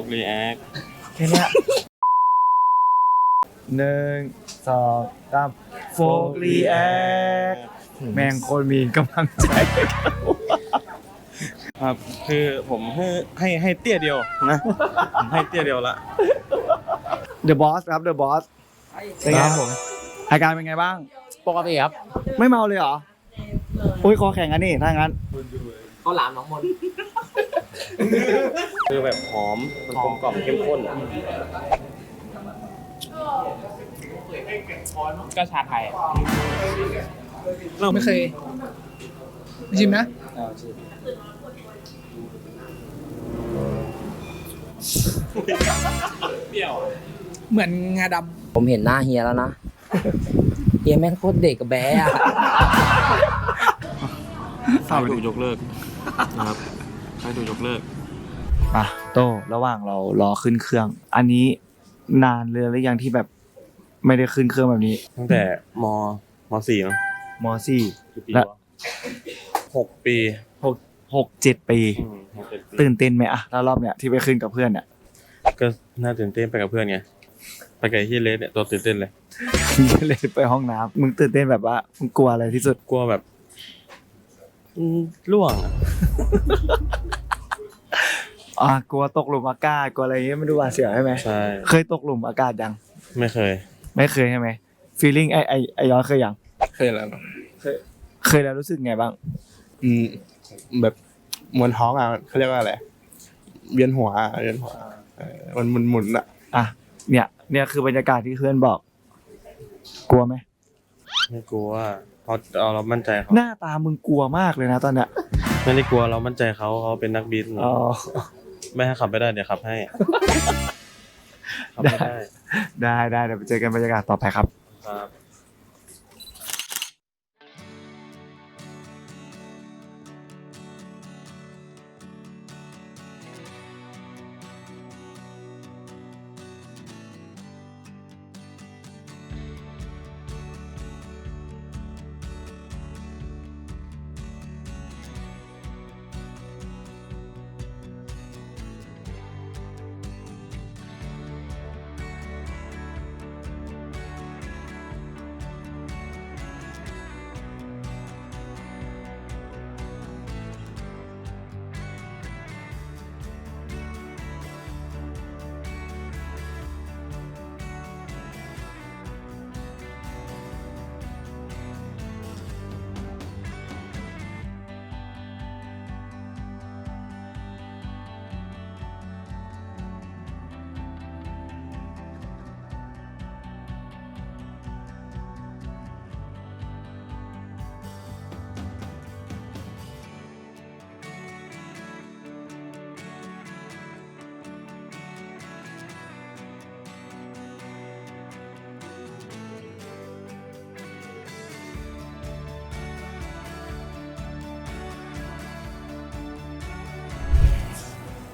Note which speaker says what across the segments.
Speaker 1: กรีแอค
Speaker 2: แค่เนี้ยหนึ่งสองสามโฟกรีแอคแม่งคนมีกำลังใจ
Speaker 1: ครับคือผมให้ให้ให้เตี้ยเดียวนะผมให้เตี้ยเดียวละ
Speaker 2: The Boss ครับ The Boss เป็นไง
Speaker 3: ครับผม
Speaker 2: อาการเป็นไงบ้าง
Speaker 3: ปกติครับ
Speaker 2: ไม่เมาเลยเหรอ อุ้ยคอแข็งอันนี้ถ้างั้น
Speaker 3: ข้าวหลามน้องมนต์
Speaker 1: คือแบบหอม มันกลมกล่อมเข้มข้นอะ
Speaker 3: ก็ชาไทย
Speaker 1: เรา
Speaker 4: ไม่เคยไม่ชิมนะ
Speaker 1: เปรี้ยว
Speaker 4: เหมือนงาด
Speaker 3: ผมเห็นหน้าเฮียแล้วนะ เฮียแม่งโคตรเด็กกับแบ๊ะอะ
Speaker 1: ใครถูกยกเลิกนะครับ ใครถูกยกเลิก
Speaker 2: อะโตระหว่างเรารอขึ้นเครื่อง อันนี้นานเลยหรือยังที่แบบไม่ได้ขึ้นเครื่องแบบนี้
Speaker 1: ตั้งแต่มมสี่มั้ง
Speaker 2: มสี่
Speaker 1: กี่ปี
Speaker 2: และ
Speaker 1: วะหกปี
Speaker 2: หกหกเจ็ดปี
Speaker 1: อืมหกเจ็ดปี
Speaker 2: ตื่นเต้นไหมอะแล้วรอบเนี้ยที่ไปขึ้นกับเพื่อนเนี่ย
Speaker 1: ก็น่าตื่นเต้นไปกับเพื่อนไงไปกับไอ้ที่เลสเนี่ยตัวตื่นเต้นเลย
Speaker 2: เลยไปห้องน้ำมึงตื่นเต้นแบบว่ามึงกลัวอะไรที่สุด
Speaker 1: กลัวแบบอืม ล่วงอะ
Speaker 2: อะกลัวตกหลุมอากาศกลัวอะไรอย่างเงี้ยไม่ดูหวาดเสียวใช่ไหม
Speaker 1: ใช่
Speaker 2: เคยตกหลุมอากาศยัง
Speaker 1: ไม่เคย
Speaker 2: ไม่เคยใช่ไหม feeling ไอไอไอย้อนเคยยัง
Speaker 5: เคยแล้ว
Speaker 2: เคยแล้วรู้สึกไงบ้าง
Speaker 5: อืมแบบมวนท้องอะเขาเรียกว่าอะไรเวียนหัวอะเวียนหัวเออมันหมุนหมุนๆอะ
Speaker 2: อะเนี่ย เนี่ยคือบรรยากาศที่เพื่อนบอก กลัวไหม
Speaker 1: ไม่กลัวเพราะเอาเรามั่นใจเขา
Speaker 2: หน้าตามึงกลัวมากเลยนะตอนเนี้ย
Speaker 1: ไม่ได้กลัวเรามั่นใจเขาเขาเป็นนักบิน
Speaker 2: อ๋อ
Speaker 1: ไม่ให้ขับไม่ได้เดี๋ยวขับให้ขับไม่ได้
Speaker 2: ได้ได้เดี๋ยวไปเจอกันบรรยากาศต่อไปครับ
Speaker 1: ครับ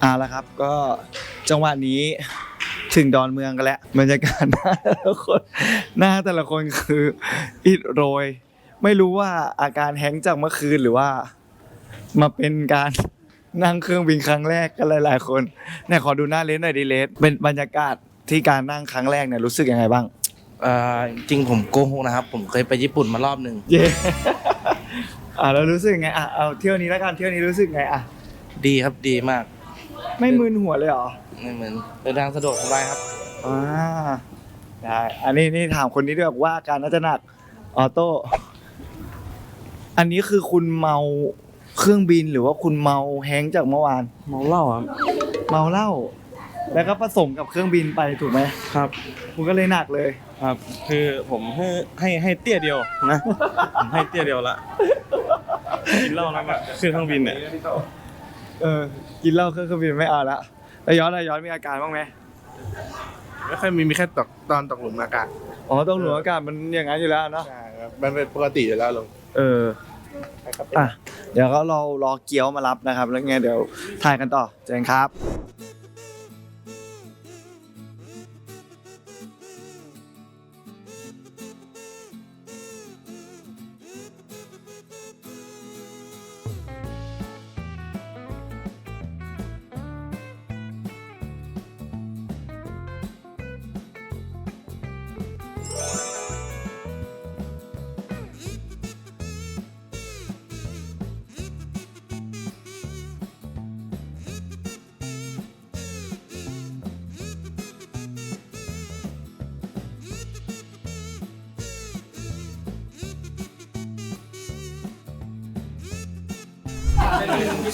Speaker 2: เอาละครับก็จังหวะนี้ถึงดอนเมืองกันแล้วบรรยากาศหน้าแต่ละคนหน้าแต่ละคนคืออิดโรย ไม่รู้ว่าอาการแฮงก์จากเมื่อคืนหรือว่า มาเป็นการนั่งเครื่องบินครั้งแรกกันหลาย ๆ คนเนี่ยขอดูหน้าเลสหน่อยดิเลสเป็นบรรยากาศที่การนั่งครั้งแรกเนี่ยรู้สึกยังไงบ้าง
Speaker 6: เอ่อจริงผมโกหกนะครับ ผมเคยไปญี่ปุ่นมารอบหนึ่ง
Speaker 2: เย่อะแล้วรู้สึกไงอะเอาเที่ยวนี้แล้วกันเที่ยวนี้รู้สึกไงอะ
Speaker 6: ดีครับดีมาก
Speaker 2: ไม่มึนหัวเลยเหรอ
Speaker 6: ไม่เหมือนเดินทางสะดวกสบายครับ
Speaker 2: อ่าได้อันนี้นี่ถามคนนี้ด้วยว่าอาการน่าจะหนักออโต้อันนี้คือคุณเมาเครื่องบินหรือว่าคุณเมาแฮงก์จากเมื่อวาน
Speaker 1: เมาเหล้าครับ
Speaker 2: เมาเหล้าแล้วก็ผสมกับเครื่องบินไปถูกไหม
Speaker 1: ครับ
Speaker 2: คุณก็เลยหนักเลย
Speaker 1: ครับ คือผมให้ให้ให้เตี้ยเดียวนะ ผมให้เตี้ยเดียวละกินเหล้าแล้วแบบขึ้นเครื่องบินเนี่ย
Speaker 2: เออกินเหล้าเครื่องบินไม่เอาละแล้วย้อนอะย้อนมีอาการบ้างไหม
Speaker 5: ไม่ค่อยมีมีแค่ตกตอนตกหลุมอากาศ
Speaker 2: อ๋อต้องหนูอากาศมันอย่างนั้นอยู่แล้วเนาะ
Speaker 5: ใช่ครับมันเป็นปกติอยู่แล้วลง
Speaker 2: เอออะเดี๋ยวก็เรารอเกี๊ยวมารับนะครับ แล้วไงเดี๋ยวถ่ายกันต่อเจอกันครับ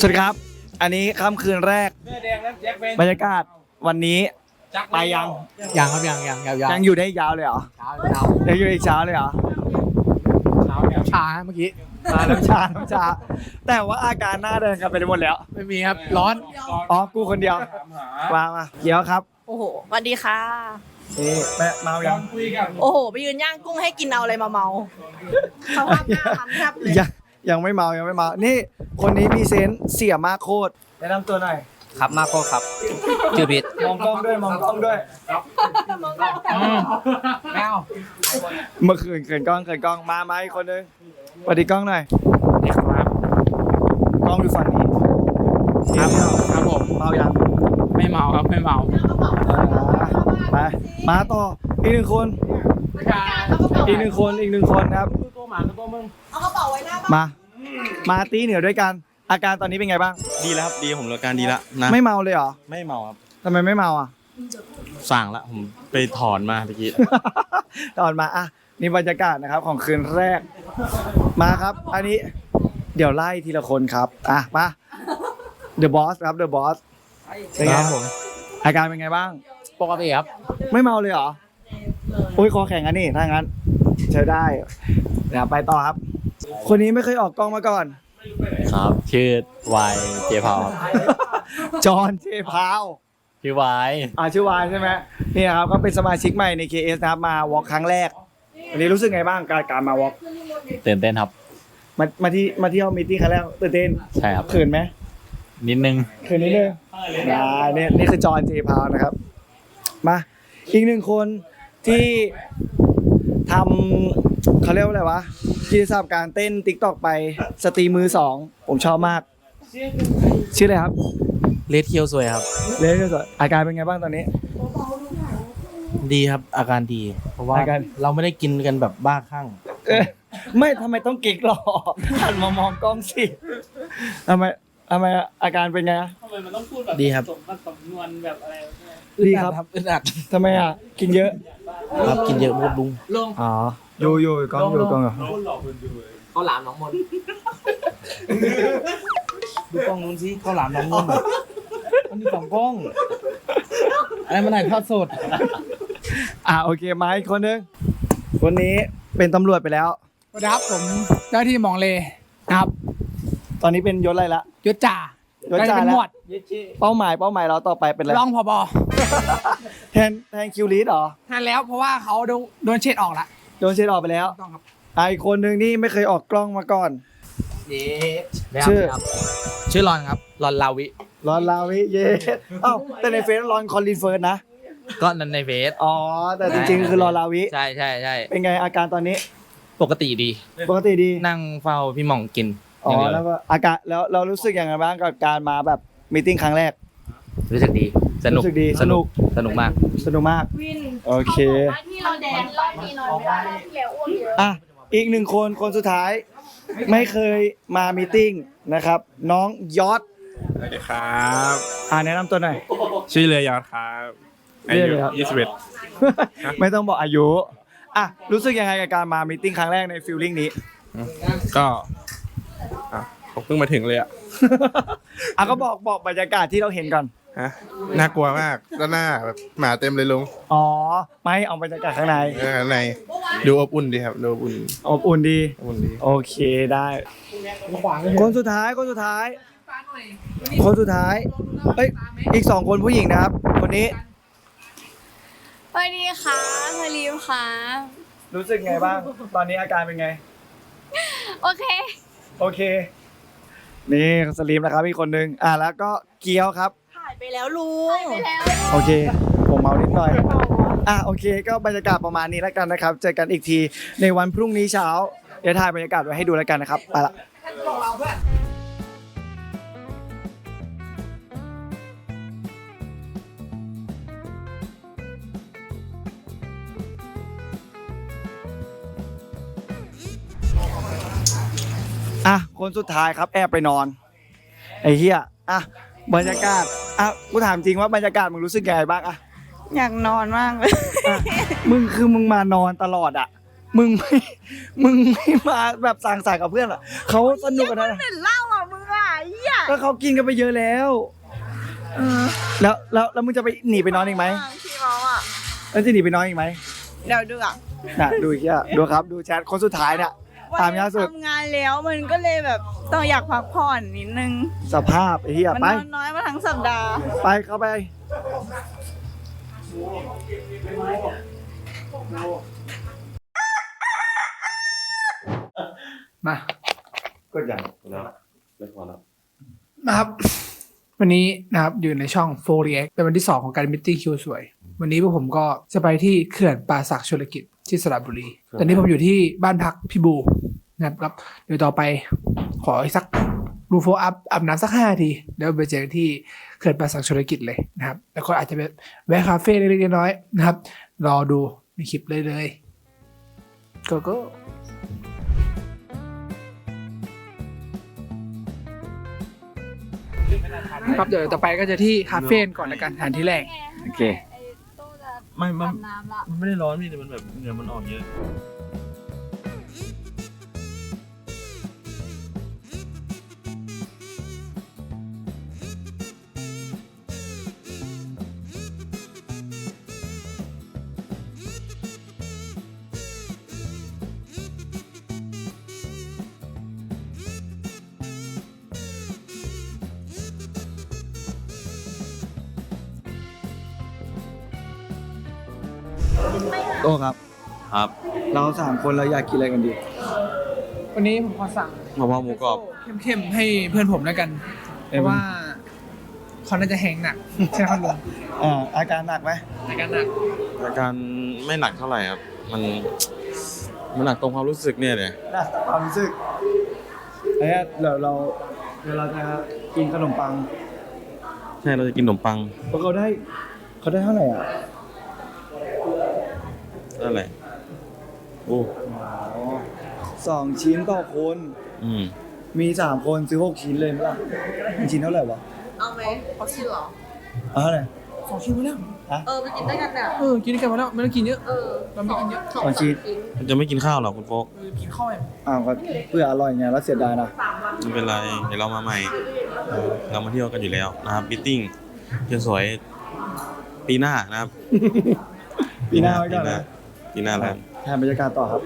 Speaker 2: สวัสดีครับ อันนี้ค่ำคืนแรกบรรยากาศวันนี้ไปยัง
Speaker 4: ยังครับยังยังยาวๆ
Speaker 2: ยังอยู่ได้ยาวเลยเหรอ
Speaker 4: เช้าเช้า
Speaker 2: ยังอยู่อีกเช้าเลยเหรอ
Speaker 4: เช้าชาเมื่อกี้
Speaker 2: มาน้ำชาน้ำชา แต่ว่าอาการหน้าเดินกันไปหมดแล้ว
Speaker 4: ไม่มีครับ ร้อน
Speaker 2: อ๋อ กูคนเดียว มามาเดี๋ยวครับ
Speaker 7: โอ้โหสวัสดีค่ะ
Speaker 2: นี่แม่เมายัง
Speaker 7: โอ้โห ไปยืนย่างกุ้งให้กินเอาอะไรมาเมาเขาภาพหน้ามันแทบเลย
Speaker 2: ยังยังไม่เมายังไม่เมานี่คนนี้พรีเซนต์เสียมากโคตรแนะนำตัวหน่อย
Speaker 3: ครับมาโคครับชื่อพิษ
Speaker 2: มองกล้องด้วยมองกล้องด้วย
Speaker 4: แมว
Speaker 2: เมื่อคืนเขินกล้องเขินกล้องมาไหมาอีกคนนึงสวัสดีกล้องหน่อยนี่ครับกล้องอยู่ฝั่งนี้ครับครับผมเมายัง
Speaker 4: ไม่เมาครับไม่เมา
Speaker 2: ไปมาต่ออีกหนึ่งคนอีกหนึ่งคนอีกหนึ่งคนครับ
Speaker 7: เอากระเป๋าไว้หน้าบ้าน
Speaker 2: มา มาตีเหนือด้วยกัน อาการตอนนี้เป็นไงบ้าง
Speaker 1: ดีแล้วครับดีผมอาการดีแล้วนะ
Speaker 2: ไม่เมาเลยเหรอ
Speaker 1: ไม่เมาครับ
Speaker 2: ทำไมไม่เมาอะ
Speaker 1: สั่งละผมไปถอนมาเมื่อกี้
Speaker 2: ตอนมาอะนี่บรรยากาศนะครับของคืนแรก มาครับ อันนี้เดี๋ยวไล่ทีละคนครับอะมา The Boss ครับ The Boss เป็นไงครับผมอาการเป็นไงบ้าง
Speaker 4: ปกติครับ
Speaker 2: ไม่เมาเลยเหรอโอ้ยคอแข็งอันนี้ถ้างั้นใช้ได้เดี๋ยวไปต่อครับ คนนี้ไม่เคยออกกล้องมาก่อน
Speaker 8: ครับ ชื่อวายเจพาวครับ
Speaker 2: จอห์นเจพาว
Speaker 8: ชื่อวาย
Speaker 2: อ่าชื่อวายใช่ไหมนี่นะครับก็เป็นสมาชิกใหม่ใน KS นะครับมาวอล์กครั้งแรกวันนี้รู้สึกไงบ้างการการมาวอล์ก
Speaker 8: ตื่นเต้นครับ
Speaker 2: มามาที่มาเที่ยวมีตี้ครั้งแรกตื่นเต้น
Speaker 8: ใช่ครับ
Speaker 2: เขินไหม
Speaker 8: นิดนึง
Speaker 2: เขินนิดนึงอ่าเนี่ยนี่คือจอห์นเจพาวนะครับ มา อีกหนึ่งคนที่ทำ เขาเรียกว่าอะไรวะกิจกรรมการเต้นติ๊กตอกไปสตรีมมือสองผมชอบมาก ชื่ออะไรครับ
Speaker 6: เลดเคียวสวยครับ
Speaker 2: เลนสดอาการเป็นไงบ้างตอนนี้
Speaker 6: ดีครับอาการดี เพราะว่า
Speaker 2: อาการ
Speaker 6: เราไม่ได้กินกันแบบบ้าคลั่ง
Speaker 2: เอ้ยไม่ทำไมต้องเก๊กหรอหันมามองกล้องสิทำไมทำไมอาการเป็นไงอะ
Speaker 6: ดีครับ
Speaker 2: ดีครับ
Speaker 6: อึดอัด
Speaker 2: ทำไมอะกินเยอะ
Speaker 6: ครับกินเยอะมดลุง
Speaker 2: อ๋อ อยู่อยู่กล้องอยู่กล้องอยู่
Speaker 3: เขาหลามน้องมนต์
Speaker 6: ดูกล้องนู้นสิข้าวหลามน้ำนุ่นมันมีสองกล้องอะไรมันไหนทอดสด
Speaker 2: อ่าโอเคมาอีกคนนึงคนนี้เป็นตำรวจไปแล้ว
Speaker 4: สวัสดีครับผมเจ้าที่หมองเลนะครับ
Speaker 2: ตอนนี้เป็นยศอะไรละ
Speaker 4: ยศจ่าย
Speaker 2: ศ
Speaker 4: ใกล้จะ
Speaker 2: จ่า
Speaker 4: เป็น
Speaker 2: แล้
Speaker 4: ห
Speaker 2: ว
Speaker 4: มวด
Speaker 2: เป้าหมายเป้าหมายเราต่อไปเป็นอะไร
Speaker 4: รองผบ
Speaker 2: แทนแทนคิวลีดเหรอ
Speaker 4: ท่านแล้วเพราะว่าเขาโดนโดนเช็ดออกละ
Speaker 2: โดนเช็ดออกไปแล้ว
Speaker 4: ต้องครับ
Speaker 2: อ่าอีกคนนึงนี่ไม่เคยออกกล้องมาก่อน
Speaker 3: เย้
Speaker 2: ชื่อ
Speaker 6: ชื่อรอนครับรอนลาวิ
Speaker 2: รอนลาวิเย่เอ้าแต่ในเฟซรอนคอลลินเฟิร์สนะ
Speaker 6: ก็นั้นในเฟซ
Speaker 2: อ๋อ แต่จริงๆ คือรอลาวิ
Speaker 6: ใช่ใช่ใช่
Speaker 2: เป็นไงอาการตอนนี้
Speaker 6: ปกติดี
Speaker 2: ปกติดี
Speaker 6: นั่งเฝ้าพี่หม่องกิน
Speaker 2: อ๋อ
Speaker 6: อย่างเดียว
Speaker 2: แล้วก็อาการแล้วเรารู้สึกยังไงบ้างกับการมาแบบมีติ้งครั้งแรก
Speaker 6: รู้สึกดี สนุก
Speaker 2: รู้สึกดี
Speaker 6: สนุก
Speaker 2: สนุ
Speaker 6: สนุกมาก
Speaker 2: สนุกมาก
Speaker 7: วิน
Speaker 2: โอเค
Speaker 7: ที่เราแดนรอบนี้นอนไม่ได้รอบที่แล้วอ้วกเยอะ
Speaker 2: อะ อีกหนึ่งคนคนสุดท้าย ไม่เคยมามีติ้งนะครับ น้องยอด
Speaker 5: สวัสดีครับ
Speaker 2: อ่าแนะนำตัวหน่อย
Speaker 5: ชื่อเรือยอดครับอา
Speaker 2: เรื
Speaker 5: ยุ
Speaker 2: อยอด
Speaker 5: ยี่สิบเอ็ด
Speaker 2: ไม่ต้องบอกอายุอะรู้สึกยังไงกับการมามีติ้งครั้งแรกในฟิลลิ่งนี้
Speaker 5: ก็อะผมเพิ่งมาถึงเลยอะ
Speaker 2: อะก็บอกบอกบรรยากาศที่เราเห็นก่อน
Speaker 5: ฮะน่ากลัวมากด้านหน้าแบบหมาเต็มเลยลุง
Speaker 2: อ๋อ ไม่เอาบรรยากาศข้างใน
Speaker 5: เออข้างในดูอบอุ่นดีครับดูอบอุ่น
Speaker 2: อบอุ่นดี
Speaker 5: อบอุ่นดี
Speaker 2: โอเคได้ คนสุดท้ายคนสุดท้าย คนสุดท้ายเอ้ยอีกสองคนผู้หญิงนะครับ คนนี้
Speaker 9: สวัสดีค่ะพลีมค่ะ
Speaker 2: รู้สึกไงบ้าง ตอนนี้อาการเป็นไง
Speaker 9: โอเค
Speaker 2: โอเค นี่สลีมนะครับอีกคนนึงอะแล้วก็เกียวครับ
Speaker 7: ถ่าย ไปแล้วลุง
Speaker 9: ไปแล้ว
Speaker 2: โอเค ผมเมานิดหน่อย อะโอเค ก็บรรยากาศประมาณนี้แล้วกันนะครับ เจอกันอีกทีในวันพรุ่งนี้เช้า เดี๋ยวถ่ายบรรยากาศไว้ให้ดูแล้วกันนะครับ ไปละอะคนสุดท้ายครับแอบไปนอน ไอ้เหี้ยอะบรรยากาศ อะกูถามจริงว่าบรรยากาศมึงรู้สึกยังไงบ้างอะ
Speaker 7: อยากนอนมากเลย
Speaker 2: อะ มึงคือมึงมานอนตลอดอะ มึงไม่มึงไม่มาแบบสั่งสรรค์กับเพื่อนอะเขาสนุกกันนะ
Speaker 7: เป็นเหล้าอะมึงอะไอ้เหี้ย
Speaker 2: ก็เขากินกันไปเยอะแล้วแล้วแล้วแล้วมึงจะไปหนีไปนอนอีกไหม
Speaker 7: พี่เมาอะ
Speaker 2: แล้วจะหนีไปนอนอีกไหม
Speaker 7: เดี๋ยวดูอะ
Speaker 2: น่ะดูอีกอะดูครับดูแชทคนสุดท้ายเนี่ย ตามยาสุด
Speaker 7: ทำงานแล้วมันก็เลยแบบต้องอยากพักผ่อนนิดนึง
Speaker 2: สภาพไอ้เหี้ย
Speaker 7: มัน
Speaker 2: ไป
Speaker 7: นอนน้อยมาทั้งสัปดาห์
Speaker 2: ไปเข้าไป
Speaker 4: มา
Speaker 2: ก็อย่าง
Speaker 1: แล้วไม่พอแล้ว
Speaker 4: นะครับ วันนี้นะครับอยู่ในช่อง f o r e x เป็นวันที่ 2 ของการมิตติ้งคิวสวย วันนี้พวกผมก็จะไปที่เขื่อนป่าสักชลกิจ ที่สระบุรี ตอนนี้ผมอยู่ที่บ้านพักพี่บูนะครับครับเดี๋ยวต่อไปขออีกสักรูโฟอัพอาบน้ำสักห้าทีเดี๋ยวไปเจอกันที่เขื่อนป่าสักชลกิจเลยนะครับ แล้วก็อาจจะไปแวะคาเฟ่เล็กๆน้อยๆนะครับ รอดูในคลิปเลยเลยก็ก็ครับเดี๋ยวต่อไปก็จะที่คาเฟ่ก่อนละกันฐานที่แรก
Speaker 2: โอเค
Speaker 1: ไม่มัน
Speaker 9: น้ำละ
Speaker 1: มันไม่ได้ร้อนนี่แต่มันแบบเหงื่อมันออกเยอะ
Speaker 2: ครับ
Speaker 1: ครับ
Speaker 2: เราสามคนเราอยากกินอะไรกันดี
Speaker 4: วันนี้ผมขอสั่ง
Speaker 1: มะพร้าวหมูกรอบ
Speaker 4: เข้มๆให้เพื่อนผมแล้วกัน เพราะว่าเขาน่าจะแหงหนัก ใช่ไหมครับลุง
Speaker 2: อ่าอาการหนักไหม
Speaker 4: ในการหนัก
Speaker 1: อาการไม่หนักเท่าไหร่ครับ มันมันหนักตรงความรู้สึกเนี่ยเลย
Speaker 2: หนักความรู้สึกไอ้เนี่ยเดี๋ยวเราเดี๋ยวเราจะกินขนมปัง
Speaker 1: ใช่เราจะกินขนมปัง
Speaker 2: เพราะเขาได้เขาได้เท่าไหร่อะ
Speaker 1: อะไร โอ้
Speaker 2: สองชิ้นต่อคน
Speaker 1: อืม
Speaker 2: มีสามคนซื้อหกชิ้นเลยไหมล่ะมีชิ้นเท่าไหร่วะ
Speaker 7: เอาไหมเขาชิลเหรอ
Speaker 2: เอาเท่าไหร่
Speaker 4: สองชิ้นไปแล้ว
Speaker 7: เออไปกินด้วยกันเนี่ย
Speaker 4: เออกินด้วยกันมาแล้วไม่ต้องกินเยอะ
Speaker 7: เออ
Speaker 4: เราไม่กินเยอะ
Speaker 2: สองชิ้น
Speaker 1: มันจะไม่กินข้าวหรอคุณโฟก
Speaker 4: เออกินข้าวแบบ
Speaker 2: อ้าวก็เพื่ออร่อยไงแล้วเสียดายนะ
Speaker 1: ไม่เป็นไรเดี๋ยวเรามาใหม่ เรามาเที่ยวกันอยู่แล้วนะครับบิทติ้งเที่ยวสวยปีหน้านะครับ
Speaker 2: ปีหน้าไว้ก่อนนะ
Speaker 1: ปีหน้าแล้ว
Speaker 2: แทนบรรยากาศต่อครับ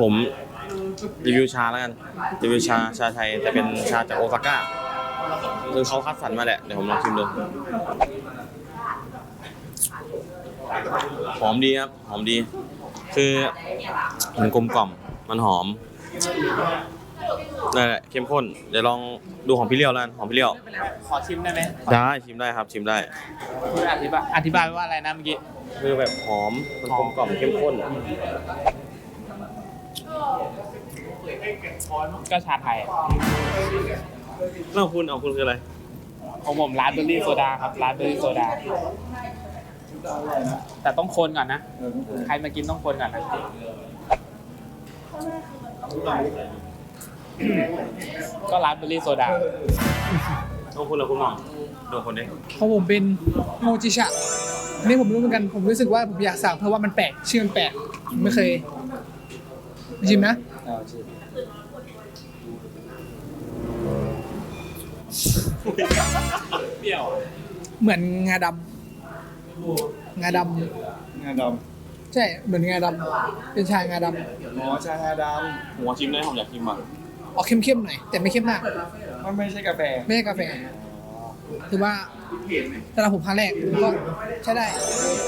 Speaker 1: ผมรีวิวชาแล้วกันรีวิวชาชาไทยแต่เป็นชาจากโอซาก้าคือเขาคัดสรรมาแหละ เดี๋ยวผมลองชิมดูหอมดีครับ หอมดี คือมันกลมกล่อม มันหอมนั่นแหละเข้มข้น เดี๋ยวลองดูของพี่เลี้ยวแล้วกันของพี่เลี้ยว
Speaker 6: ขอชิมได้ไหม
Speaker 1: ได้ชิมได้ครับ ชิมได้
Speaker 6: คุณอธิบายอธิบายว่าอะไรนะเมื่อกี้
Speaker 1: คือแบบหอม มันกลมกล่อมเข้มข้น
Speaker 6: ก็ชาไทย
Speaker 1: แล้วคุณเอาคุณคืออะไร
Speaker 6: ของผมร้านเบอร์รี่โซดาครับร้านเบอร์รี่โซดา แต่ต้องคนก่อนนะ ใครมากินต้องคนก่อนนะ ก็ร้านเบอร์รี่โซดา
Speaker 1: ต้องคุณเหรอคุณหมอดูคนนี้
Speaker 4: ของผมเป็นโมจิชะอันนี่ผมรู้เหมือนกัน ผมรู้สึกว่าผมอยากสั่งเพราะว่ามันแปลก ชื่อมันแปลกผมไม่เคย ชิมนะ
Speaker 6: เปรี้ยว
Speaker 4: เหมือนงาดำงาดำ
Speaker 2: งานด
Speaker 4: ใช่เหมือนงาดำเป็นชางาด
Speaker 2: อ๋อชางาด
Speaker 1: หัวชิมได้ผมอยากชิมอะำ
Speaker 4: ออกเข้มๆหน่อยแต่ไม่เข้มมากำ
Speaker 2: มันไม่ใช่กาแฟ
Speaker 4: ไม่ใช่กาแฟ ถือว่าสำหรับผมครั้งแรกผมก็ใช้ได้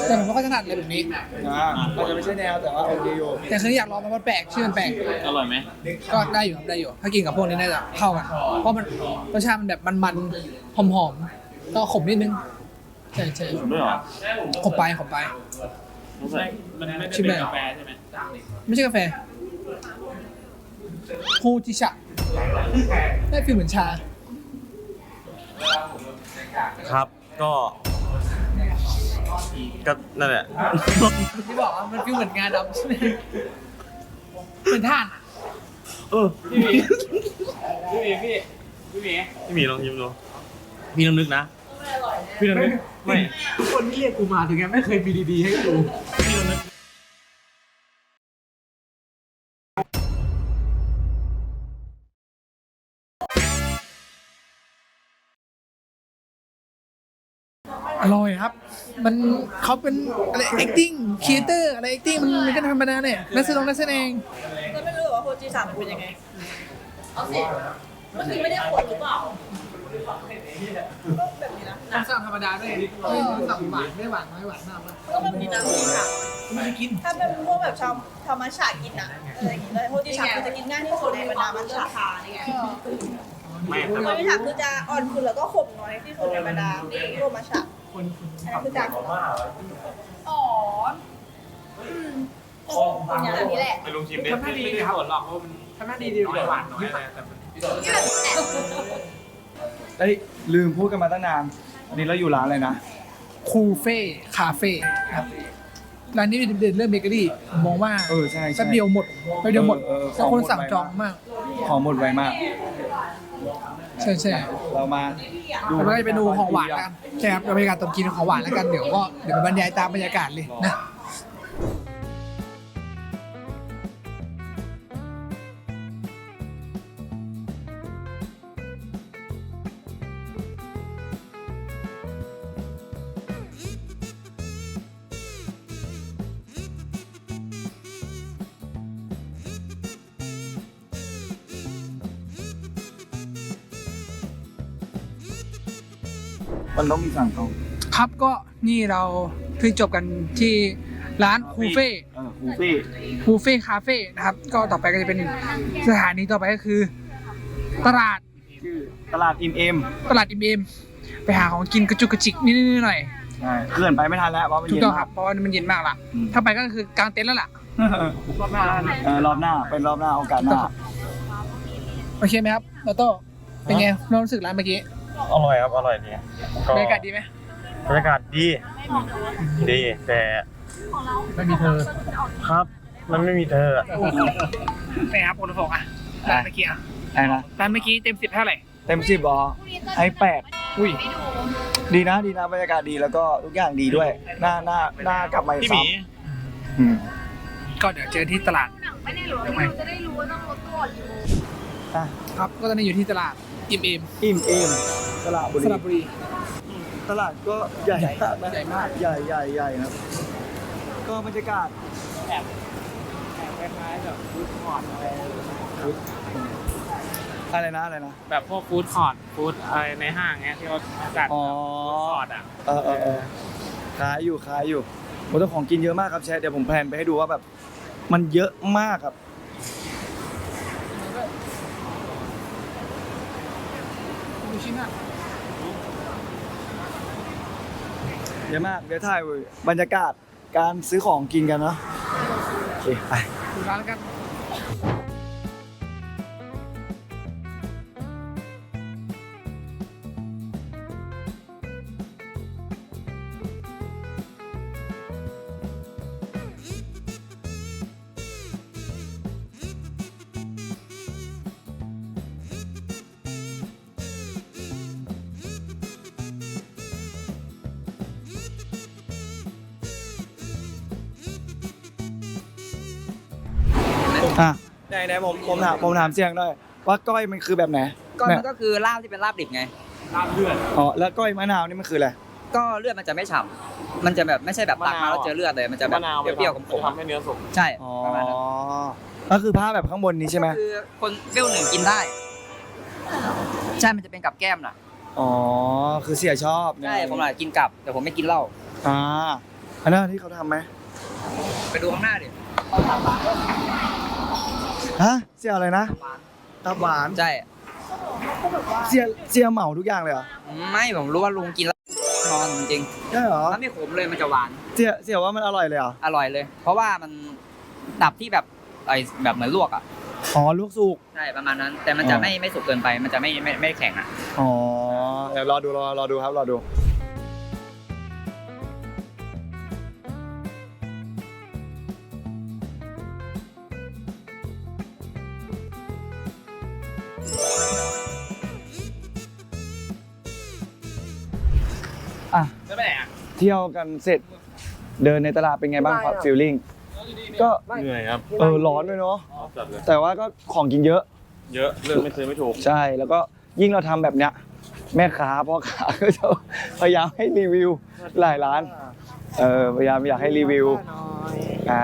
Speaker 4: แต่ผมไม่ค่อยถนัดอะไรแบบนี้
Speaker 2: อ่าอาจจะไม่ใช่แนวแต่ว่าโอเคอยู่
Speaker 4: แต่คืออยากลองมันแปลกชื่อมันแปลก
Speaker 1: อร่อยไหม
Speaker 4: ก็ได้อยู่ครับได้อยู่ ถ้ากินกับพวกนี้น่าจะเข้ากัน เพราะมันรสชาติมันแบบมันๆหอมๆก็ขมนิดนึงใช่ใช่
Speaker 1: ด้วยเหรอ
Speaker 4: ขมไปขมไป
Speaker 1: ไม่ใช่มันไม่ได้
Speaker 4: ชิม
Speaker 1: เป็
Speaker 4: เลย
Speaker 1: นกาแฟใช่ไหม
Speaker 4: ไม่ใช่กาแฟโฮจิชะได้ฟีลเหมือนชา
Speaker 1: ครับ ก็ก็นั่นแหละ
Speaker 4: ที่บอกว่ามันฟีลเหมือนงาดำใช่ไหมเป็นท่านอะ
Speaker 1: เออ พี่หมีพี่หมีพี่พี่หมีพี่หมีลองชิมดูพี่ลองนึกนะ พี่ลองนึกไม่
Speaker 4: คนที่เรียกกูมาถึงแม้ไม่เคยมีดีๆให้กู
Speaker 1: พี่ลองนึก
Speaker 4: อร่อยครับ มันเขาเป็นอะไร acting creator อะไร acting มันมันก็ธรรมดาเนี่ยนักแสดงนักแสดง
Speaker 7: แล้วไม่รู้หรอว่าโคจิสามมันเป็นยังไง เอาสิมันคือไม่ได้ขวดหรือเปล่าก็แบบนี้นะ
Speaker 4: ต้องสั่งธรรมดาด้วยไม่สั่งหวานไม่หวานน้อยหวานมากเลย
Speaker 7: ก็แบบนี้นะโคจิสาม
Speaker 4: ไม่ได้กิน
Speaker 7: ถ้าเป็นพวกแบบชาวธรรมชาติกินอะอะไรอย่างเงี้ยเลยโคจิสามคือจะกินง่ายที่สุดในบรรดามันชาคานี่ไง
Speaker 1: ไม่แต่
Speaker 7: โคจิสามคือจะอ่อนคุณแล้วก็ขมน้อยที่สุดในบรรดาโรมาชา อันนั้นคือจางของเรา
Speaker 9: อ๋ออืมอย่างนี้แหละ
Speaker 1: ไปลองชิมดิ
Speaker 4: ทำหน้าดีดีครับทำหน้าดีดีหวานน้อยแต่มัน
Speaker 2: เอ้ยลืมพูดกันมาตั้งนาน อันนี้เราอยู่ร้านอะไรนะ
Speaker 4: คูเฟ่คาเฟ่ครับร้านนี้เด่นเรื่องเบเกอรี่ผมมองว่า
Speaker 2: เออใช่ใช่
Speaker 4: แป๊บเดียวหมดแป๊บเดียวหมด
Speaker 2: เออเออ
Speaker 4: แล้วคนสั่ง
Speaker 2: ของหมดไว
Speaker 4: จองมาก
Speaker 2: ของหมดไวมาก
Speaker 4: ใช่ใช่
Speaker 2: เรามาดู
Speaker 4: เราก็จะไปดูของหวานแล้วกันใช่ครับเราบรรยากาศตอนกินของหวานแล้วกันเดี๋ยวก็เดี๋ยวไปบรรยายตามบรรยากาศเลยนะ
Speaker 2: มันต้องมีสั่งเขา
Speaker 4: ครับก็นี่เราเพิ่งจบกันที่ร้านคูเฟ่
Speaker 2: เออคูฟี่
Speaker 4: คูเฟ่คาเฟ่นะครับ ก็ต่อไปก็จะเป็นสถานีต่อไปก็คือ ตลาด
Speaker 2: ชื่อตลาดอิมเอ็ม
Speaker 4: ตลาดอิมเอมไปหาของกินกระจุกกระจิกนิดๆหน่อย
Speaker 2: ใช่เคลื่อนไปไม่ทันแล้วเพราะมัน
Speaker 4: ๆถูก
Speaker 2: เย็น
Speaker 4: ต้องค
Speaker 2: มา
Speaker 4: รั
Speaker 2: ก
Speaker 4: บเพราะว่ามันเย็นมากละ
Speaker 2: อืม
Speaker 4: ถ้าไปก็คือกางเต็นท์แล้วล่ะ
Speaker 2: เออรอบหน้าเป็นรอบหน้าโอกาสหน้า
Speaker 4: โอเคไหมครับโตโต้เป็นไงเรารู้สึกร้านเมื่อกี้
Speaker 1: อร่อยครับอร่อยดีก็
Speaker 4: บรรยากาศดีไหม
Speaker 1: บรรยากาศดี ดีแต่
Speaker 4: ไม่มีเธอ
Speaker 1: ครับ มันไม่มีเธออะ
Speaker 4: เป็นไงครับโอโฟกอะร้านเมื่อกี้อะ
Speaker 2: ไอ้นะ
Speaker 4: ร้านเมื่อกี้เต็มสิบเท่าไหร่
Speaker 2: เต็มสิบบอไอ้แปด
Speaker 4: อุ้ย
Speaker 2: ดีนะดีนะบรรยากาศดีแล้วก็ทุกอย่างดีด้วยหน้าหน้าหน้ากลับมาอีก
Speaker 1: พี่หมี
Speaker 2: ซ้ำอืม
Speaker 4: ก็เดี๋ยวเจอที่ตลาด
Speaker 9: ไม่ได้รู้ไม่รู้จะได้รู้ว่าต้องลดตัวกี่โมง
Speaker 2: อะ
Speaker 4: ครับก็ตอนนี้อยู่ที่ตลาดอิมเอม
Speaker 2: อิ่มเอม ตลาดบุ
Speaker 4: ส
Speaker 2: รี
Speaker 4: ระบุรี
Speaker 2: ตลาดก็ใหญ่มากนะ
Speaker 4: ใหญ่มาก
Speaker 2: ใหญ่ใหญ่ใหญ่ครับ ก็บรรยากาศ
Speaker 6: คล้ายๆแบบฟู้ดคอร์ทอะไร
Speaker 2: อะไรนะอะไรนะ
Speaker 6: แบบพวกฟู้ดคอร์ทฟู้ดอะไรในห้างเงี้ยที่เขาจัด
Speaker 2: อ๋อ
Speaker 6: คอร์ทอะ
Speaker 2: เออเออเออขายอยู่ขายอยู่โอ้แต่ของกินเยอะมากครับแชร์เดี๋ยวผมแพลนไปให้ดูว่าแบบ มันเยอะมากครับ
Speaker 4: ดูชิ้นอะ
Speaker 2: เยอะมาก เดี๋ยวถ่ายบรรยากาศการซื้อของกินกันเนาะโอเคไป
Speaker 4: ดูร้านกัน
Speaker 2: อะไหนไหนผมผมถามผมถามเสียงหน่อยว่าก้อยมันคือแบบไหน
Speaker 3: ก้อน
Speaker 2: เนี่
Speaker 3: มั
Speaker 2: ย
Speaker 3: นก็คือลาบที่เป็นลาบดิบไง
Speaker 2: อ๋อแล้วก้อยมะนาวนี่มันคืออะไร
Speaker 3: ก็เลือดมันจะไม่ฉ่ำมันจะแบบไม่ใช่แบบตักมาแล้วเจอเลือดเลยมันจะแบบ
Speaker 1: มะนาว
Speaker 3: เปรี้ยวๆขม
Speaker 1: ทำให้เนื้อสุก
Speaker 3: ๆใช่
Speaker 2: อ๋อ
Speaker 3: ประมาณนั้น
Speaker 2: ก็คือผ้าแบบข้างบนนี้ใช่ไหม
Speaker 3: ก็คือคนเปรี้ยวหนึ่งกินได้ใช่มันจะเป็นกับแก้มนะ
Speaker 2: อ๋อคือเสียชอบ
Speaker 3: ใช่ผมอาจจะกินกับ แต่ผมไม่กินเหล้า
Speaker 2: อ่าอันนั้นที่เขาทำไหม
Speaker 3: ไปดูข้างหน้าดิ
Speaker 2: ฮะเสียอะไรนะตับหวาน
Speaker 3: ใช่
Speaker 2: เสียเสียเหมาทุกอย่างเลยเหรอ
Speaker 3: ไม่ผมรู้ว่าลุงกินแล้วนอนจริง
Speaker 2: ใช่เหรอ
Speaker 3: ๆถ้าไม่ขมเลยมันจะหวาน
Speaker 2: เสียเสียว่ามันอร่อยเลยเหรอ
Speaker 3: อร่อยเลย เพราะว่ามันดับที่แบบไอแบบเหมือนลวกอะ
Speaker 2: อ๋อลวกสุก
Speaker 3: ใช่ประมาณนั้น แต่มันจะ
Speaker 2: อ๋อ
Speaker 3: ไม่ไม่สุกเกินไป มันจะไม่ไม่ไม่แข็งอะ
Speaker 2: อ๋อเดี๋ยวรอดูรอรอดูครับรอดู เที่ยวกันเสร็จเดินในตลาดเป็นไงบ้างครับฟิลลิ่งก็
Speaker 1: เหนื่อยครับ
Speaker 2: เออร้อนด้วยเนาะ
Speaker 1: จัดเลย
Speaker 2: แต่ว่าก็ของกินเยอะ
Speaker 1: เยอะเรื่องไม่ซื้อไม่ถูก
Speaker 2: ใช่แล้วก็ยิ่งเราทำแบบเนี้ยแม่ค้าพ่อค้าก็จะพยายามให้รีวิวหลายร้านเออพยายามอยากให้รีวิวอ่า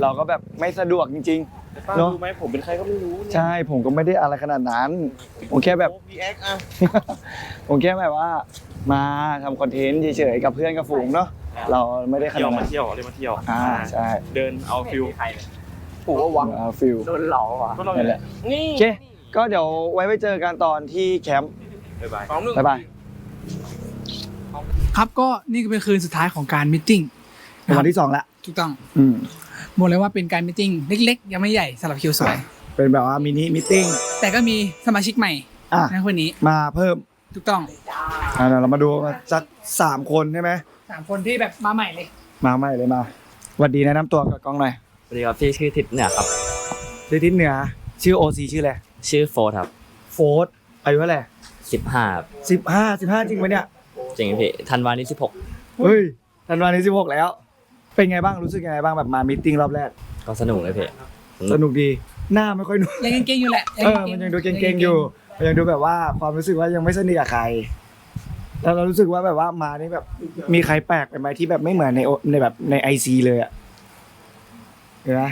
Speaker 2: เราก็แบบไม่สะดวกจริงๆเนาะ
Speaker 1: รู้ไหมผมเป็นใครก็ไม่รู้เนี่ย
Speaker 2: ใช่ผมก็ไม่ได้อะไรขนาดนั้นผมแค่แบบ
Speaker 1: รีแอคอะ
Speaker 2: ผมแค่แบบว่า มาทำคอนเทนต์เฉยๆกับเพื่อนกับฝูงเนาะเราไม่ได้ข
Speaker 1: เที่ยว
Speaker 2: นาด
Speaker 1: มา
Speaker 2: นั้น
Speaker 1: เที่ยวเรียกมาเที่ยว
Speaker 2: อ่าใช่
Speaker 1: เดินเอาฟิล
Speaker 3: ผูกว่าวัง
Speaker 2: เอาฟิล
Speaker 3: โดนหลอกอะ
Speaker 1: ก็เรา
Speaker 2: นั่นแหละ
Speaker 1: นี่
Speaker 2: โอเค ก็เดี๋ยวไว้ไปเจอกันตอนที่แคมป์
Speaker 1: บ๊ายบาย
Speaker 2: บ๊ายบาย
Speaker 4: ครับก็นี่ก็เป็นคืนสุดท้ายของการมิทติ้ง
Speaker 2: เป็นวันที่สองละ
Speaker 4: ถูกต้อง
Speaker 2: อืม
Speaker 4: บอกเลยว่าเป็นการมิทติ้งเล็กๆ ยังไม่ใหญ่สำหรับคิวสวย
Speaker 2: เป็นแบบว่ามินิมิทติ้ง
Speaker 4: แต่ก็มีสมาชิกใหม่
Speaker 2: อะ
Speaker 4: ในคนนี้
Speaker 2: มาเพิ่ม
Speaker 4: ถูกต้อง
Speaker 2: อะเดี๋ยวเรามาดูกันสักสามคนใช่ไหม
Speaker 4: สามคนที่แบบมาใหม่เลย
Speaker 2: มาใหม่เลยมาสวัสดีแนะนำตัวกับกล้องหน่อย
Speaker 8: สวัสดีครับพี่ชื่อทิศเหนือครับ
Speaker 2: ชื่อทิศเหนือ ชื่อโอซีชื่ออะไร
Speaker 8: ชื่อโฟร์ครับ
Speaker 2: โฟร์อายุเท่าไหร่
Speaker 8: สิบห้า
Speaker 2: สิบห้าสิบห้าจริงไหมเนี่ย
Speaker 8: จริงพี่ธันวานี้สิบหก
Speaker 2: เฮ้ยธันวานี้สิบหกแล้ว เป็นไงบ้างรู้สึกยังไงบ้างแบบมามิทติ้งรอบแรก
Speaker 8: ก็สนุกเลยพี่
Speaker 2: สนุกดีหน้าไม่ค่อยหนุ่ม
Speaker 4: ยังเก่งๆอยู่แหละ
Speaker 2: เออมันยังดูเก่งๆอยู่มัน ยังดูแบบว่าความรู้สึกว่ายังไม่สนิทกับใคร แล้วเรารู้สึกว่าแบบว่ามานี่แบบ มีใครแปลกไปไหมที่แบบไม่เหมือนในโอในแบบในไอซีเลยอะเห็นไหม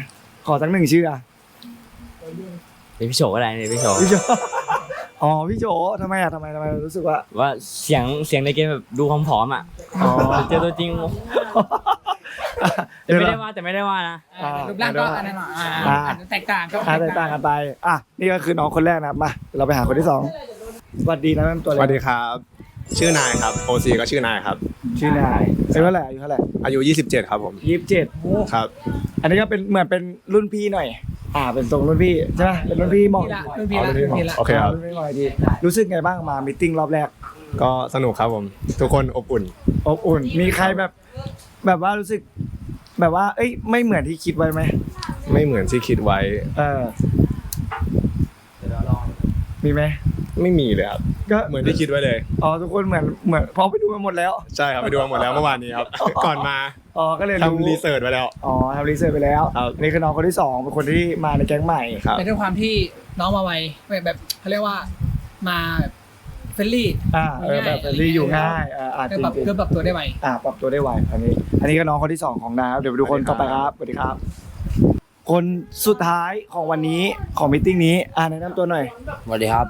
Speaker 2: ขอสักหนึ่งชื่ออะ
Speaker 8: เป็นพี่โฉก็ได้เนี่ยพี่โฉ
Speaker 2: พี่โจอ๋อพี่โจทำไมอะทำไมทำไมรู้สึกว่า
Speaker 8: ว่าเสียงเสียงในเกมแบบดูผอมๆอะ
Speaker 2: อ๋อ
Speaker 8: เจอตัวจริง แต่ไม่ได้ว่าแต่ไม่ได้ว่านะ
Speaker 4: อ่ารูปร่างก็อันนั้นหน่อยอ่า
Speaker 2: อ่า
Speaker 4: อาจจะแตกต่างก็
Speaker 2: อ่าแตกต่างกันไปอะนี่ก็คือน้องคนแรกนะครับมาเราไปหาคนที่สองสวัสดีนะนั่นตัว
Speaker 5: ส
Speaker 2: เลย
Speaker 5: วัสดีครับ ชื่อนายครับโอซีก็ชื่อนายครับ
Speaker 2: ชื่อนายอายุเท่าไหร่อายุเท่าไหร่
Speaker 5: อายุ 27 ครับผม
Speaker 2: ยี่สิบเจ็ด
Speaker 5: ครับ
Speaker 2: อันนี้ก็เป็นเหมือนเป็นรุ่นพี่หน่อย อ่าเป็นทรงรุ่นพี่ใช่ไหมเป็นรุ่นพี่มอง
Speaker 4: พี่ละรุ่นพี่ละรุ่นพี่ละ
Speaker 5: โอเคครับ
Speaker 2: รุ่นพี่หน่อยดีรู้สึกไงบ้างมามิทติ้งรอบแรก
Speaker 5: ก็สนุกครับผม ทุกคนอบอุ่น
Speaker 2: อบอุ่น มีใครแบบ แบบว่ารู้สึก แบบว่า เอ้ย ไม่เหมือนที่คิดไว้ไหม
Speaker 5: ไม่เหมือนที่คิดไว้
Speaker 2: เออมีไหม
Speaker 5: ไม่มีเลยครับ
Speaker 2: ก็
Speaker 5: เหมือนที่คิดไว้เลย
Speaker 2: อ๋อทุกคนเหมือนเหมือนพอไปดูมาหมดแล้ว
Speaker 5: ใช่ครับไปดูมาหมดแล้วเมื่อวานนี้ครับ ก่อนมา
Speaker 2: อ๋อ ก็เลยรู้
Speaker 5: ทำรีเสิร์ชไว้แล้ว
Speaker 2: อ๋อทำรีเสิร์ชไปแล้ว
Speaker 5: ครับ
Speaker 2: นี่คือน้องคนที่สองเป็นคนที่มาในแก๊งใหม่
Speaker 5: ครับ
Speaker 4: แต่ด้วยความที่น้องมาไวแบบแบบเขาเรียกว่ามาแบบ เฟรนลี่
Speaker 2: อ่าเออแบบรีอยู่ง่ายอ่าอ่าจ
Speaker 4: เพื่อ
Speaker 2: ริง
Speaker 4: ปรับ
Speaker 2: จริง
Speaker 4: เพื่อปรับตัวได้ไว
Speaker 2: อ่าปรับตัวได้ไวอันนี้ อันนี้ก็น้องคนที่สองของนาครับเดี๋ยวไปดูคนต่อไปครับสวัสดีครับ คนสุดท้ายของวันนี้ของมิทติ้งนี้อ่าแนะนำตัวหน่อย
Speaker 3: สวัสดีครับ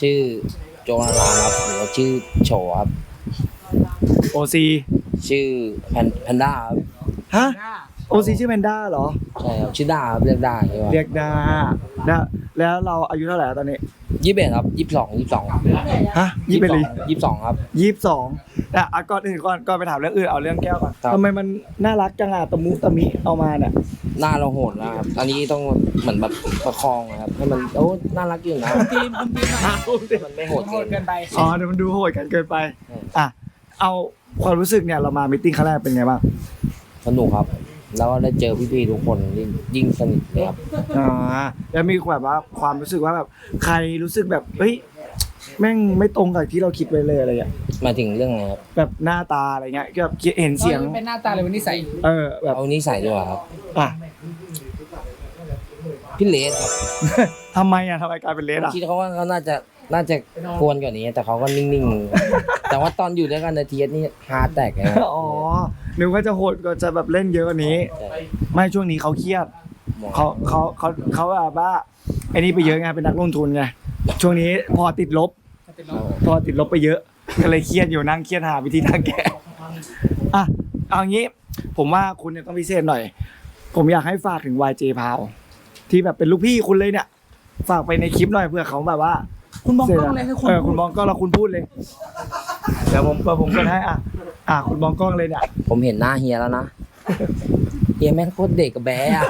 Speaker 3: ชื่อโจนาธานครับหรือว่าชื่อโฉครับ
Speaker 2: โอซี
Speaker 3: ชื่อแพนแพนด้าครับ
Speaker 2: ฮะ โอซีชื่อแมนด้าเหรอ
Speaker 3: ใช่ครับชื่อด้าครับเรียกด้าใช่ไหม
Speaker 2: เรียกดาแล้วแล้วเราอายุเท่าไหร่แล้วตอนนี้
Speaker 3: ยี่สิบเอ็ดครับยี่สิบสองยี่สิบสอง
Speaker 2: ฮะยี่สิบเป็นลี
Speaker 3: ยี่สิบสองครับ
Speaker 2: ยี่สิบสองอะอะก่อนอื่นก่อนก่อนไปถามเรื่องอื่นเอาเรื่องแก้วก่อน
Speaker 3: ครับ
Speaker 2: ทำไมมันน่ารักจังอะตะมุตะมิเอามาเนี่ย
Speaker 3: หน้าเราโหดนะครับ อันนี้ต้องเหมือนแบบประคองนะครับให้มันโอ้น่ารักอยู่นะ
Speaker 4: ทีมคุมทีมหน่อย
Speaker 3: มันไม่โหด
Speaker 4: โห
Speaker 3: เกิ
Speaker 4: ด
Speaker 3: น
Speaker 4: เกินไป
Speaker 2: อ๋อเดี๋ยวมันดูโหดกันเกินไป
Speaker 3: อืม
Speaker 2: อะเอาความรู้สึกเนี่ยเรามามิทติ้งครั้งแรกเป็นไงบ้าง
Speaker 3: สนุกครับ แล้วก็ได้เจอพี่ๆทุกคนยิ่งยิ่งสนิทเลยครับ
Speaker 2: อ่าแล้วมีแบบว่าความรู้สึกว่าแบบใครรู้สึกแบบเฮ้ยแม่งไม่ตรงกับที่เราคิดไว้เลยอะไรอย่างเงี้ย
Speaker 3: หมายถึงเรื่องอะไรครับ
Speaker 2: แบบหน้าตาอะไรเงี้ยก็แบบเห็นเสียง
Speaker 4: เป็นหน้าตาเลยวันนี้ใส่
Speaker 2: เออแบบ
Speaker 3: เอานิสัยดีกว่าครับ
Speaker 2: อะ
Speaker 3: พี่เลสครับ
Speaker 2: ทำไมอะทำไมกลายเป็นเลสอะ
Speaker 3: คิดเขาว่าเขาน่าจะน่าจะกวนกว่านี้ แต่เขาก็นิ่งๆ แต่ว่าตอนอยู่ด้วยกันในทีเอสนี่ฮาแตกเลยนะ
Speaker 2: อ๋อ นึกว่าจะโหดก็จะแบบเล่นเยอะกว่านี้ ไม่ช่วงนี้เขาเครียดเขาเขาเขาเขาแบบว่าไอ้นี่ไปเยอะไงเป็นนักลงทุนไงช่วงนี้พอติดลบ พอติดลบไปเยอะ ก็เลยเครียดอยู่นั่งเครียดหาวิธีทางแก้อะเอางี้ผมว่าคุณเนี่ยต้องพิเศษหน่อย ผมอยากให้ฝากถึง YJ พาวที่แบบเป็นลูกพี่คุณเลยเนี่ย ฝากไปในคลิปหน่อยเพื่อเขาแบบว่า
Speaker 6: คุณมองกล้องเลยให้คุณ
Speaker 2: เออคุณมองกล้องแล้วคุณพูดเลย เดี๋ยวผมเปิดผมกดให้อะ อะคุณมองกล้องเลยเนี่ย
Speaker 3: ผมเห็นหน้าเฮียแล้วนะ เฮียแม่งโคตรเด็กกับแบ๊ะอะ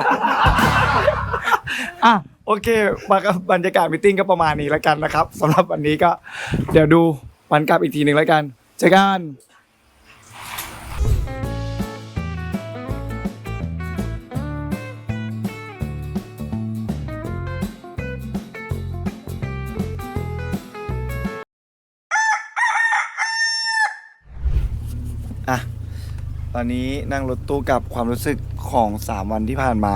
Speaker 2: อะโอเคมากับบรรยากาศมิทติ้งก็ประมาณนี้แล้วกันนะครับสำหรับวันนี้ก็ เดี๋ยวดูวันกลับอีกทีหนึ่งแล้วกันเจอกัน ตอนนี้นั่งรถตู้กับความรู้สึกของสามวันที่ผ่านมา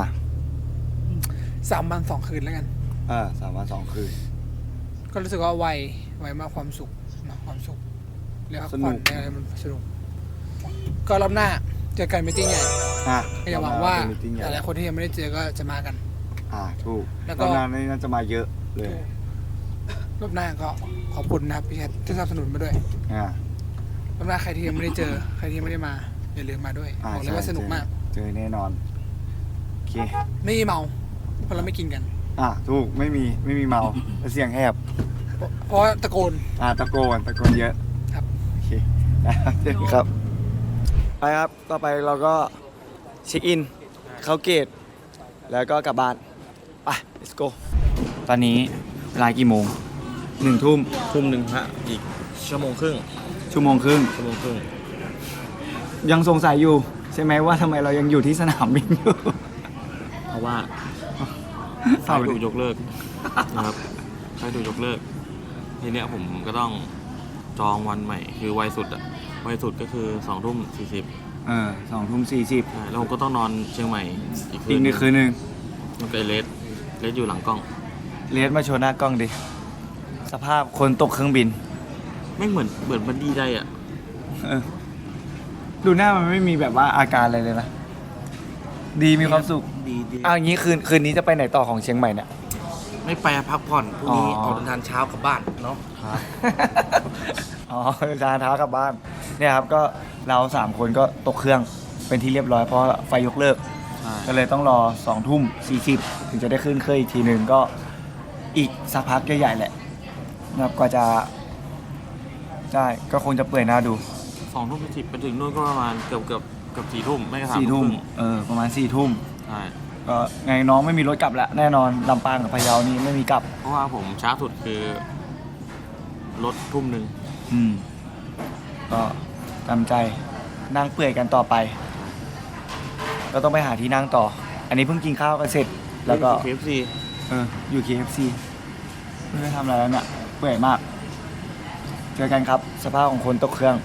Speaker 4: สามวันสองคืนแล้วกัน
Speaker 2: อ่าสามวันสองคืน
Speaker 4: ก็รู้สึกว่าไวไวมากความสุขนะความสุขเรียกว่า
Speaker 2: สนุ
Speaker 4: ผ่อน
Speaker 2: ก
Speaker 4: ได้อะไรมันสนุกก็รอบหน้าเจอกันมิติ้งใหญ่
Speaker 2: อะ
Speaker 4: ก็อย่าหวังว่า
Speaker 2: เรม meeting ใหญ่
Speaker 4: หลายๆคนที่ยังไม่ได้เจอก็จะมากัน
Speaker 2: อ่าถูก
Speaker 4: แล้ว
Speaker 2: ต
Speaker 4: ก็
Speaker 2: อนนั้นนี่น่าจะมาเยอะเลย
Speaker 4: รอบหน้าก็ขอบคุณนะครับพี่แคทที่สนับสนุนมาด้วย
Speaker 2: อ่าร
Speaker 4: อบหน้าใครที่ยังไม่ได้เจอ ใครที่ยังไม่ได้มา อย่าลืมมาด้วย
Speaker 2: อ่า
Speaker 4: บอกเลยว่า
Speaker 2: ใช่
Speaker 4: สนุกมาก
Speaker 2: เจอแน่นอน โอเค
Speaker 4: ไม่มีเมาเพราะเราไม่กินกัน
Speaker 2: อะ ถูก ไม่มี ไม่มีเมาแต่เสียงแหบ
Speaker 4: เพราะเพราะว่าตะโกน
Speaker 2: อ่าตะโกน ตะโกนเยอะ
Speaker 4: ครับ
Speaker 2: โอเคนะครับเจอกันครับ ไปครับ ต่อไปเราก็เช็คอิน เข้าเกต แล้วก็กลับบ้าน ไป let's go ตอนนี้เวลากี่โมงหนึ่งทุ่ม
Speaker 1: ทุ่มหนึ่งฮะอีกชั่วโมงครึ่ง
Speaker 2: ชั่วโมงครึ่ง
Speaker 1: ชั่วโมงครึ่ง
Speaker 2: ยังสงสัยอยู่ ใช่ไหมว่าทำไมเรายังอยู่ที่สนามบินอยู่
Speaker 1: เพราะว่าไฟ
Speaker 2: เศร้า
Speaker 1: ล์
Speaker 2: ดิ
Speaker 1: ถูกยกเลิกนะครับไฟล์ถูกยกเลิกทีเนี้ยผมก็ต้องจองวันใหม่ คือไวสุดอะไวสุดก็คือสองทุ่มสี่สิบ
Speaker 2: เออสองทุ่มสี่สิบ
Speaker 1: แล้วผมก็ต้องนอนเชียงใหม่อีกคื
Speaker 2: อี
Speaker 1: น
Speaker 2: กหนึ่งคืนหนึ่ง
Speaker 1: มันก็ไอเลสเลสอยู่หลังกล้อง
Speaker 2: เลสมาโชว์หน้ากล้องดิ สภาพคนตกเครื่องบิน
Speaker 1: ไม่งเหมือนเหมือนมันดีใจอะ
Speaker 2: เออ ดูหน้ามันไม่มีแบบว่าอาการอะไรเลยนะ ดีมีความสุข
Speaker 1: ดีดี
Speaker 2: อ้าวอย่างนี้คืนคืนนี้จะไปไหนต่อของเชียงใหม่เนี่ย
Speaker 3: ไม่ไปพักผ่อนพรุ่งนี้
Speaker 2: อ๋อ
Speaker 3: ออกเดินทางเช้ากลับบ้านเนาะ
Speaker 2: อ๋อเดินทางเท้ากลับบ้าน เนี่ยครับก็เราสามคนก็ตกเครื่องเป็นที่เรียบร้อยเพราะไฟยกเลิก
Speaker 1: ใช่
Speaker 2: ก็เลยต้องรอสองทุ่มสี่สิบถึงจะได้ขึ้นเครื่องอีกทีหนึ่งก็อีกสักพักใหญ่ๆแหละนะครับกว่าจะ ได้ก็คงจะเปื่อยหน้าดู
Speaker 1: สองทุ่มสิบไปถึงนู่นก็ประมาณเกือบเกือบเกือบสี่ทุ่มไม่ก็สาม
Speaker 2: สี่ทุ่ม
Speaker 1: ครึ่ง
Speaker 2: เออประมาณสี่ทุ่ม
Speaker 1: ใช่
Speaker 2: ก็ไงน้องไม่มีรถกลับแล้วแน่นอนลำปางกับพะเยานี่ไม่มีกลับ
Speaker 1: เพราะว่าผมช้าสุดคือรถทุ่มหนึ่ง
Speaker 2: อืม ก็ตามใจนั่งเปื่อยกันต่อไป ก็ต้องไปหาที่นั่งต่อ อันนี้เพิ่งกินข้าวกันเสร็จ แล้วก็
Speaker 1: เคฟซี
Speaker 2: เอออยู่ KFC ไม่ได้ทำอะไรแล้วเนี่ยเปื่อยมาก เจอกันครับ สภาพของคนตกเครื่อง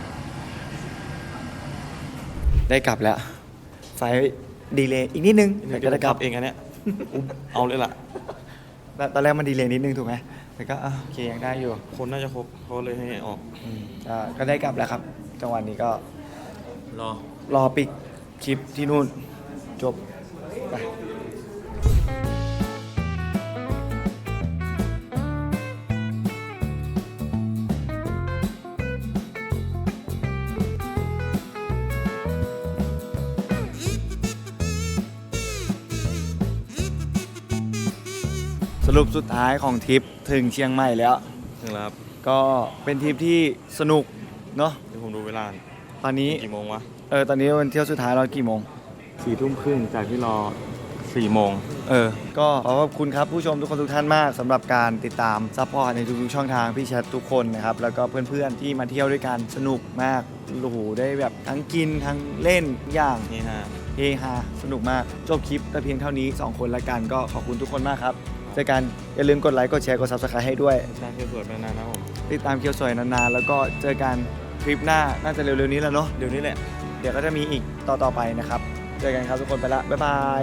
Speaker 2: ได้กลับแล้ว ไฟดีเลยอีกนิดนึง
Speaker 1: เดี๋
Speaker 2: แต่
Speaker 1: ยว
Speaker 2: ก็
Speaker 1: จะ
Speaker 2: ได้
Speaker 1: ก
Speaker 2: ก
Speaker 1: ลั
Speaker 2: ลั
Speaker 1: บบเองอันเนี้ยเอาเลยล่ะ
Speaker 2: ตอนแรกมันดีเลยนิดนึงถูกไหมแต่ก็อะโอเคยังได้อยู่
Speaker 1: คนน่าจะครบเขาเลยให้ออก
Speaker 2: อืมอ่าก็ได้กลับแล้วครับ จังหวะนี้ก็
Speaker 1: รอ
Speaker 2: รอปิดคลิปที่นู่นจบไป รุปสุดท้ายของทริปถึงเชียงใหม่แล้ว
Speaker 1: ถึงแล้วครับ
Speaker 2: ก็เป็นทริปที่สนุกเนาะ
Speaker 1: เดี๋ยวผมดูเวลา
Speaker 2: ตอนนี้
Speaker 1: กี่โมงวะ
Speaker 2: เออตอนนี้วันเที่ยวสุดท้ายเรากี่โมง
Speaker 1: สี่ทุ่มครึ่งจากที่รอสี่โมง
Speaker 2: เออ ก็ขอขอบคุณครับผู้ชมทุกคนทุกท่านมากสำหรับการติดตามซัพพอร์ตในทุกๆช่องทางพี่แชททุกคนนะครับ แล้วก็เพื่อนๆที่มาเที่ยวด้วยกันสนุกมากโอ้โหได้แบบทั้งกินทั้งเล่นทุกอย่าง
Speaker 1: นี่ฮะ
Speaker 2: เฮฮาสนุกมากจบคลิปแต่เพียงเท่านี้ 2 คนละกันก็ขอบคุณทุกคนมากครับ เจอกันอย่าลืมกดไลค์กดแชร์กด subscribe ให้ด้วย
Speaker 1: ชาเขียวสวยไปนานนะผม
Speaker 2: ติดตามเคียวสวยนานๆ แล้วก็เจอกันคลิปหน้าน่าจะเร็วๆนี้แล้วเนาะ
Speaker 1: เดี๋ยวนี้แหละ
Speaker 2: เดี๋ยวก็จะมีอีกต่อๆไปนะครับ เจอกันครับทุกคนไปละบ๊ายบาย